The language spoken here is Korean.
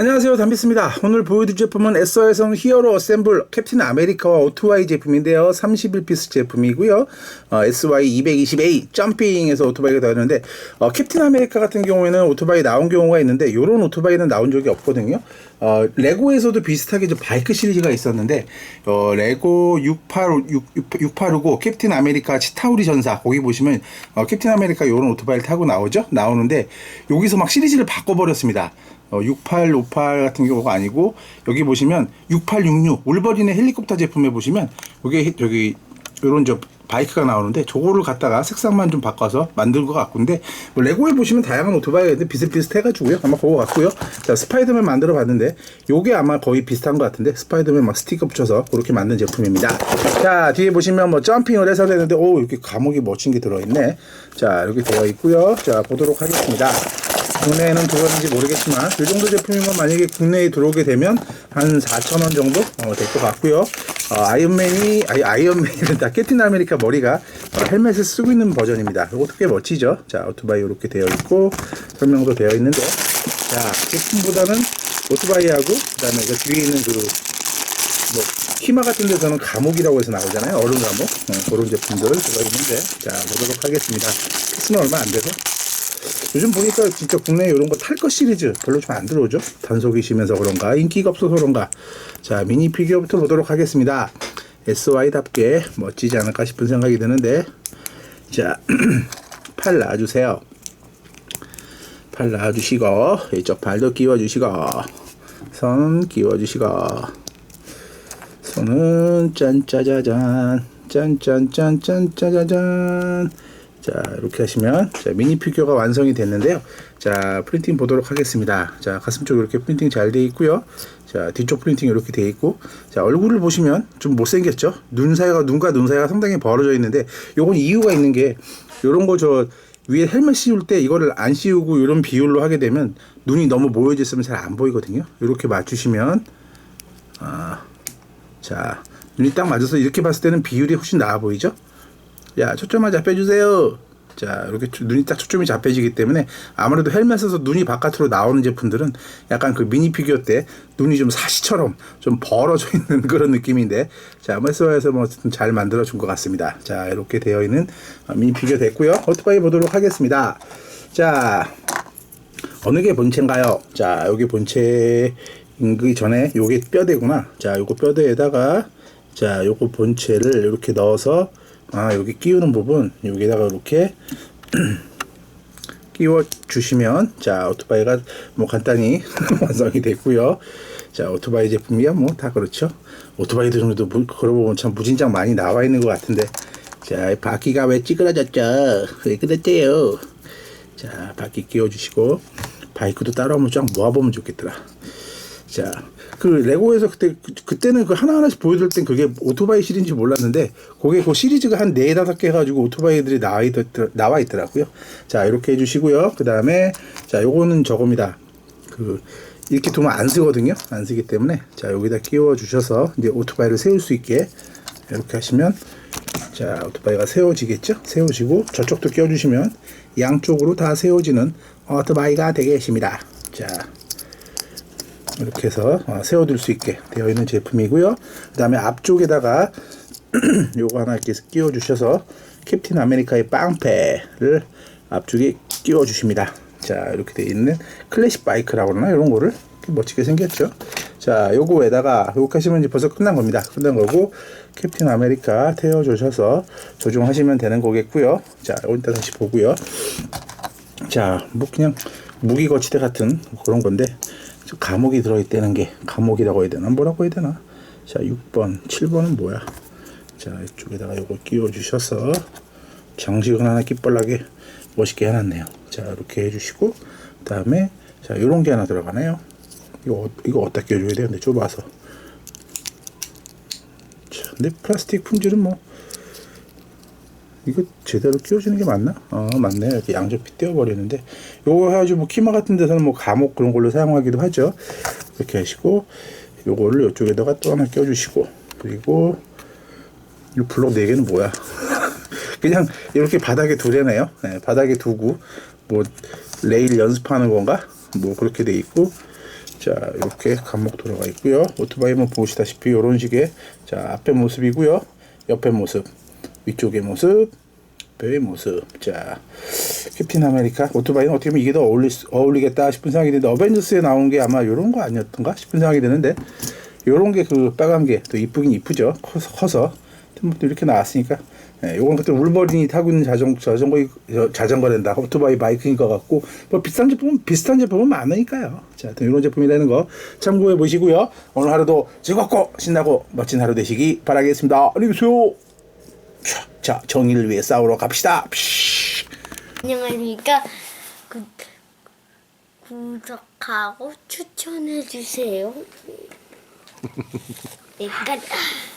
안녕하세요. 담비스입니다. 오늘 보여드릴 제품은 에서에서 히어로 어셈블 캡틴 아메리카와 오토바이 제품인데요. 31피스 제품이고요. 어, SY220A 점핑에서 오토바이가 나오는데 어, 캡틴 아메리카 같은 경우에는 오토바이 나온 경우가 있는데 이런 오토바이는 나온 적이 없거든요. 어, 레고에서도 비슷하게 좀 바이크 시리즈가 있었는데 어, 레고 685, 685 캡틴 아메리카 치타우리 전사 거기 보시면 어, 캡틴 아메리카 이런 오토바이를 타고 나오죠? 나오는데 여기서 막 시리즈를 바꿔버렸습니다 어, 6858 같은 경우가 아니고 여기 보시면 6866 울버린의 헬리콥터 제품에 보시면 여기 여기 요런 저 바이크가 나오는데 저거를 갖다가 색상만 좀 바꿔서 만든 것 같군데 뭐 레고에 보시면 다양한 오토바이가 있는데 비슷비슷해가지고요. 아마 그거 같고요. 자 스파이더맨 만들어 봤는데 요게 아마 거의 비슷한 것 같은데 스파이더맨 막 스티커 붙여서 그렇게 만든 제품입니다. 자 뒤에 보시면 뭐 점핑을 해서 되는데 오 이렇게 감옥이 멋진 게 들어있네. 자 이렇게 되어 있고요. 자 보도록 하겠습니다 국내에는 들어왔는지 모르겠지만 이 정도 제품이면 만약에 국내에 들어오게 되면 한 4,000원 정도 어, 될것 같고요. 어, 아이언맨이 아니 아이언맨이 다 캡틴 아메리카 머리가 어, 헬멧을 쓰고 있는 버전입니다. 이것도 꽤 멋지죠. 자 오토바이 이렇게 되어 있고 설명도 되어 있는데 자 제품보다는 오토바이하고 그다음에 그 뒤에 있는 그 뭐 키마 같은 데서는 감옥이라고 해서 나오잖아요. 얼음 감옥 어, 그런 제품들 들어 있는데 자 보도록 하겠습니다. 키스는 얼마 안 돼서 요즘 보니까 진짜 국내에 이런 거 탈 것 시리즈 별로 좀 안 들어오죠? 단속이시면서 그런가? 인기가 없어서 그런가? 자 미니 피규어부터 보도록 하겠습니다. SY답게 멋지지 않을까 싶은 생각이 드는데 자 팔 놔주세요. 팔 놔주시고 이쪽 발도 끼워주시고 손 끼워주시고 손은 짠짜자잔 짠짠짠짠짜자잔 자 이렇게 하시면 자, 미니 피규어가 완성이 됐는데요. 자 프린팅 보도록 하겠습니다. 자 가슴 쪽 이렇게 프린팅 잘 돼 있고요. 자 뒤쪽 프린팅 이렇게 돼 있고. 자 얼굴을 보시면 좀 못생겼죠? 눈 사이가 눈과 눈 사이가 상당히 벌어져 있는데 요건 이유가 있는 게 요런 거 저 위에 헬멧 씌울 때 이거를 안 씌우고 이런 비율로 하게 되면 눈이 너무 모여져 있으면 잘 안 보이거든요. 이렇게 맞추시면 아, 자 눈이 딱 맞아서 이렇게 봤을 때는 비율이 훨씬 나아 보이죠 야 초점만 잡혀주세요. 자 이렇게 눈이 딱 초점이 잡혀지기 때문에 아무래도 헬멧에서 눈이 바깥으로 나오는 제품들은 약간 그 미니 피규어 때 눈이 좀 사시처럼 좀 벌어져 있는 그런 느낌인데 자 메스와에서 뭐잘 만들어 준 것 같습니다. 자 이렇게 되어 있는 미니 피규어 됐고요. 오토바이 보도록 하겠습니다. 자 어느 게 본체인가요? 자 여기 본체 인기 전에 요게 뼈대구나. 자 요거 뼈대에다가 자 요거 본체를 이렇게 넣어서 아 여기 끼우는 부분 여기다가 이렇게 끼워 주시면 자 오토바이가 뭐 간단히 완성이 됐고요. 자 오토바이 제품이야? 뭐 다 그렇죠. 오토바이도 정도 그러고 보면 참 무진장 많이 나와 있는 것 같은데. 자 바퀴가 왜 찌그러졌죠? 왜 그랬대요? 자 바퀴 끼워 주시고 바이크도 따로 한번 쫙 모아보면 좋겠더라 자, 그 레고에서 그때 그, 때는 그 하나 하나씩 보여줄 땐 그게 오토바이 시리즈인지 몰랐는데 그게 그 시리즈가 한 네 다섯 개 가지고 오토바이들이 나와, 있, 나와 있더라고요. 자, 이렇게 해 주시고요. 그 다음에 자, 요거는 저겁니다. 그 이렇게 두면 안 쓰거든요. 안 쓰기 때문에 자, 여기다 끼워 주셔서 이제 오토바이를 세울 수 있게 이렇게 하시면 자, 오토바이가 세워지겠죠? 세워지고 저쪽도 끼워 주시면 양쪽으로 다 세워지는 오토바이가 되겠습니다. 자, 이렇게 해서 어, 세워둘 수 있게 되어 있는 제품이고요. 그 다음에 앞쪽에다가 요거 하나 이렇게 끼워 주셔서 캡틴 아메리카의 빵패를 앞쪽에 끼워 주십니다. 자 이렇게 되어 있는 클래식 바이크라고 그러나 이런 거를 멋지게 생겼죠. 자 요거에다가 요거 하시면 이제 벌써 끝난 겁니다. 끝난 거고 캡틴 아메리카 태워 주셔서 조종하시면 되는 거겠고요. 자 여기다 다시 보고요. 자 뭐 그냥 무기 거치대 같은 그런 건데 감옥이 들어있다는 게 감옥이라고 해야 되나? 뭐라고 해야 되나? 자 6번 7번은 뭐야? 자 이쪽에다가 이거 끼워 주셔서 장식은 하나 기빨나게 멋있게 해놨네요. 자 이렇게 해주시고 그 다음에 자 요런 게 하나 들어가네요. 이거 이거 어디다 끼워줘야 근데 좁아서. 자 근데 플라스틱 품질은 뭐 이거 제대로 끼워주는 게 맞나? 어 맞네. 이렇게 양옆이 떼어버리는데. 요거 해가지고 뭐 키마 같은 데서는 뭐 감옥 그런 걸로 사용하기도 하죠. 이렇게 하시고 요거를 이쪽에다가 또 하나 껴주시고 그리고 이 블록 4개는 뭐야? 그냥 이렇게 바닥에 두려네요. 네, 바닥에 두고 뭐 레일 연습하는 건가? 뭐 그렇게 돼 있고. 자 이렇게 감목 들어가 있고요. 오토바이는 보시다시피 이런 식의 자 앞에 모습이고요. 옆에 모습, 위쪽의 모습, 배의 모습. 자 캡틴 아메리카 오토바이는 어떻게 보면 이게 더 어울리, 어울리겠다 싶은 생각이 드는데 어벤져스에 나온 게 아마 이런 거 아니었던가 싶은 생각이 드는데 요런 게 그 빨간 게 또 이쁘긴 이쁘죠. 커서, 커서. 이렇게 나왔으니까. 예, 요건 그때 울버린이 타고 있는 자전, 자전거, 자전거랜다. 오토바이 바이크인 것 같고, 뭐 비싼 제품은, 비슷한 제품은 많으니까요. 자, 이런 제품이라는 거 참고해 보시고요. 오늘 하루도 즐겁고 신나고 멋진 하루 되시기 바라겠습니다. 안녕히 계세요. 자, 자, 정의를 위해 싸우러 갑시다. 안녕하십니까. 구, 구독하고 추천해 주세요. 내가